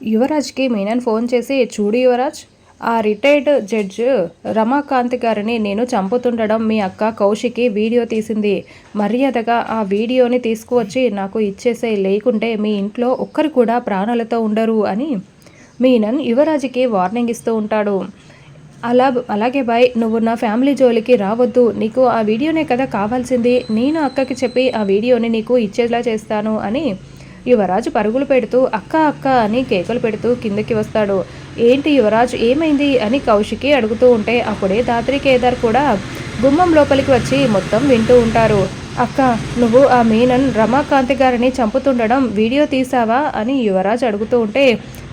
యువరాజ్కి Menon phone చేసి చూడు యువరాజ్ ఆ రిటైర్డ్ జడ్జ్ రమాకాంత్ గారిని నేను చంపుతుండడం మీ అక్క కౌశికి వీడియో తీసింది. మర్యాదగా ఆ వీడియోని తీసుకువచ్చి నాకు ఇచ్చేసే లేకుంటే మీ ఇంట్లో ఒక్కరు కూడా ప్రాణాలతో ఉండరు అని మీనన్ యువరాజుకి వార్నింగ్ ఇస్తూ ఉంటాడు. అలా అలాగే బాయ్ నువ్వు నా ఫ్యామిలీ జోలికి రావద్దు. నీకు ఆ వీడియోనే కదా కావాల్సింది. నేను అక్కకి చెప్పి ఆ వీడియోని నీకు ఇచ్చేలా చేస్తాను అని యువరాజు పరుగులు పెడుతూ అక్క అక్క అని కేకలు పెడుతూ కిందకి వస్తాడు. ఏంటి యువరాజు ఏమైంది? అని కౌశికి అడుగుతూ ఉంటే అప్పుడే దాత్రి కేదార్ కూడా గుమ్మం లోపలికి వచ్చి మొత్తం వింటూ ఉంటారు. అక్క నువ్వు ఆ మీనన్ రమాకాంతి గారిని చంపుతుండడం వీడియో తీసావా అని యువరాజ్ అడుగుతూ ఉంటే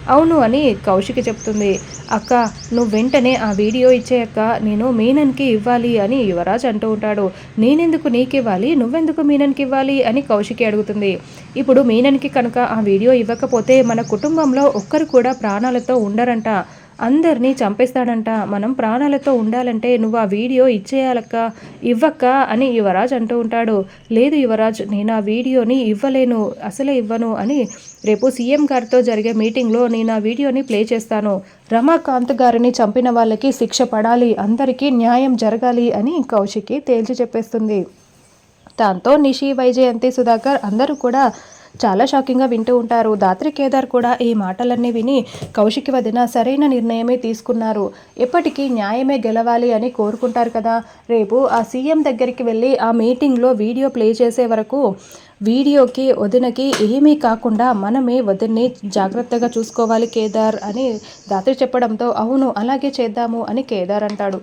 అవును అని కౌశికి చెప్తుంది. అక్క నువ్వు వెంటనే ఆ వీడియో ఇచ్చేయక్క నేను మీనన్కి ఇవ్వాలి అని యువరాజ్ అంటూ ఉంటాడు. నేనెందుకు నీకు ఇవ్వాలి నువ్వెందుకు మీనన్కి ఇవ్వాలి? అని కౌశికి అడుగుతుంది. ఇప్పుడు మీనన్కి కనుక ఆ వీడియో ఇవ్వకపోతే మన కుటుంబంలో ఒక్కరు కూడా ప్రాణాలతో ఉండరంట. అందరినీ చంపేస్తాడంట. మనం ప్రాణాలతో ఉండాలంటే నువ్వు ఆ వీడియో ఇచ్చేయాలక్క ఇవ్వక్క అని యువరాజ్ అంటూ ఉంటాడు. లేదు యువరాజ్ నేను ఆ వీడియోని ఇవ్వలేను అసలే ఇవ్వను అని రేపు సీఎం గారితో జరిగే మీటింగ్లో నేను ఆ వీడియోని ప్లే చేస్తాను. రమాకాంత్ గారిని చంపిన వాళ్ళకి శిక్ష పడాలి అందరికీ న్యాయం జరగాలి అని కౌశికి తేల్చి చెప్పేస్తుంది. దాంతో నిషి వైజయంతి సుధాకర్ అందరూ కూడా చాలా షాకింగ్గా వింటూ ఉంటారు. దాత్రి కేదార్ కూడా ఈ మాటలన్నీ విని కౌశికి వదిన సరైన నిర్ణయమే తీసుకున్నారు. ఎప్పటికీ న్యాయమే గెలవాలి అని కోరుకుంటారు కదా. రేపు ఆ సీఎం దగ్గరికి వెళ్ళి ఆ మీటింగ్లో వీడియో ప్లే చేసే వరకు వీడియోకి వదినకి ఏమీ కాకుండా మనమే వదిన్ని జాగ్రత్తగా చూసుకోవాలి కేదార్ అని దాత్రి చెప్పడంతో అవును అలాగే చేద్దాము అని కేదార్ అంటాడు.